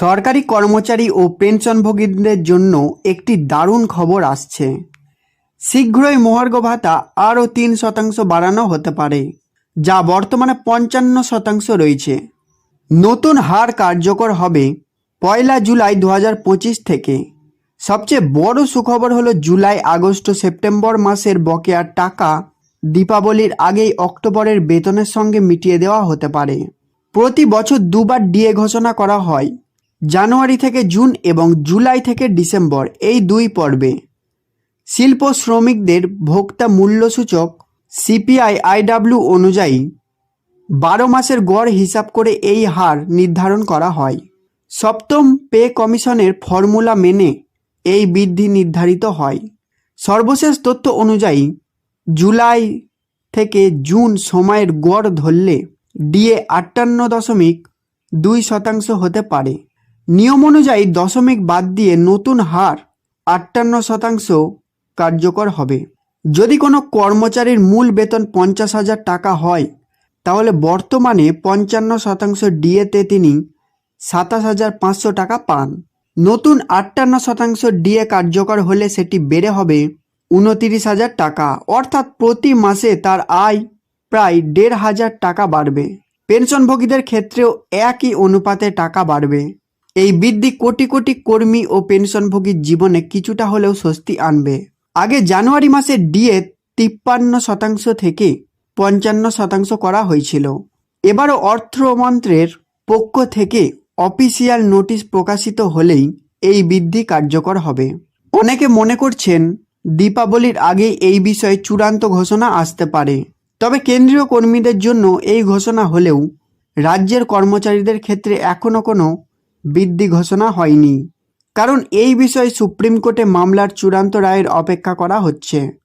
সরকারি কর্মচারী ও পেনশনভোগীদের জন্য একটি দারুণ খবর আসছে। শীঘ্রই মহার্ঘ ভাতা আরও তিন শতাংশ বাড়ানো হতে পারে, যা বর্তমানে পঞ্চান্ন শতাংশ রয়েছে। নতুন হার কার্যকর হবে পয়লা জুলাই দু হাজার পঁচিশ থেকে। সবচেয়ে বড় সুখবর হলো জুলাই, আগস্ট সেপ্টেম্বর মাসের বকেয়ার টাকা দীপাবলির আগেই অক্টোবরের বেতনের সঙ্গে মিটিয়ে দেওয়া হতে পারে। প্রতি বছর দুবার ডিএ ঘোষণা করা হয় জানুয়ারি থেকে জুন এবং জুলাই থেকে ডিসেম্বর এই দুই পর্বে। শিল্প শ্রমিকদের ভোক্তা মূল্যসূচক সিপিআই আইডাব্লিউ অনুযায়ী বারো মাসের গড় হিসাব করে এই হার নির্ধারণ করা হয়। সপ্তম পে কমিশনের ফর্মুলা মেনে এই বৃদ্ধি নির্ধারিত হয়। সর্বশেষ তথ্য অনুযায়ী জুলাই থেকে জুন সময়ের গড় ধরলে ডিএ আটান্ন দশমিক দুই শতাংশ হতে পারে। নিয়ম অনুযায়ী দশমিক বাদ দিয়ে নতুন হার আটান্ন শতাংশ কার্যকর হবে। যদি কোনো কর্মচারীর মূল বেতন পঞ্চাশ হাজার টাকা হয়, তাহলে বর্তমানে পঞ্চান্ন শতাংশ ডিএতে তিনি সাতাশ হাজার পাঁচশো টাকা পান। নতুন আটান্ন শতাংশ ডিএ কার্যকর হলে সেটি বেড়ে হবে উনতিরিশ হাজার টাকা। অর্থাৎ প্রতি মাসে তার আয় প্রায় দেড় হাজার টাকা বাড়বে। পেনশনভোগীদের ক্ষেত্রেও একই অনুপাতে টাকা বাড়বে। এই বৃদ্ধি কোটি কোটি কর্মী ও পেনশনভোগীর জীবনে কিছুটা হলেও স্বস্তি আনবে। আগে জানুয়ারি মাসে ডিএ তিপ্পান্ন শতাংশ থেকে পঞ্চান্ন শতাংশ করা হয়েছিল। এবারও অর্থমন্ত্রের পক্ষ থেকে অফিসিয়াল নোটিশ প্রকাশিত হলেই এই বৃদ্ধি কার্যকর হবে। অনেকে মনে করছেন দীপাবলির আগে এই বিষয়ে চূড়ান্ত ঘোষণা আসতে পারে। তবে কেন্দ্রীয় কর্মীদের জন্য এই ঘোষণা হলেও রাজ্যের কর্মচারীদের ক্ষেত্রে এখনও কোনো বৃদ্ধি ঘোষণা হয়নি। কারণ এই বিষয়ে সুপ্রিম কোর্টে মামলার চূড়ান্ত রায়ের অপেক্ষা করা হচ্ছে।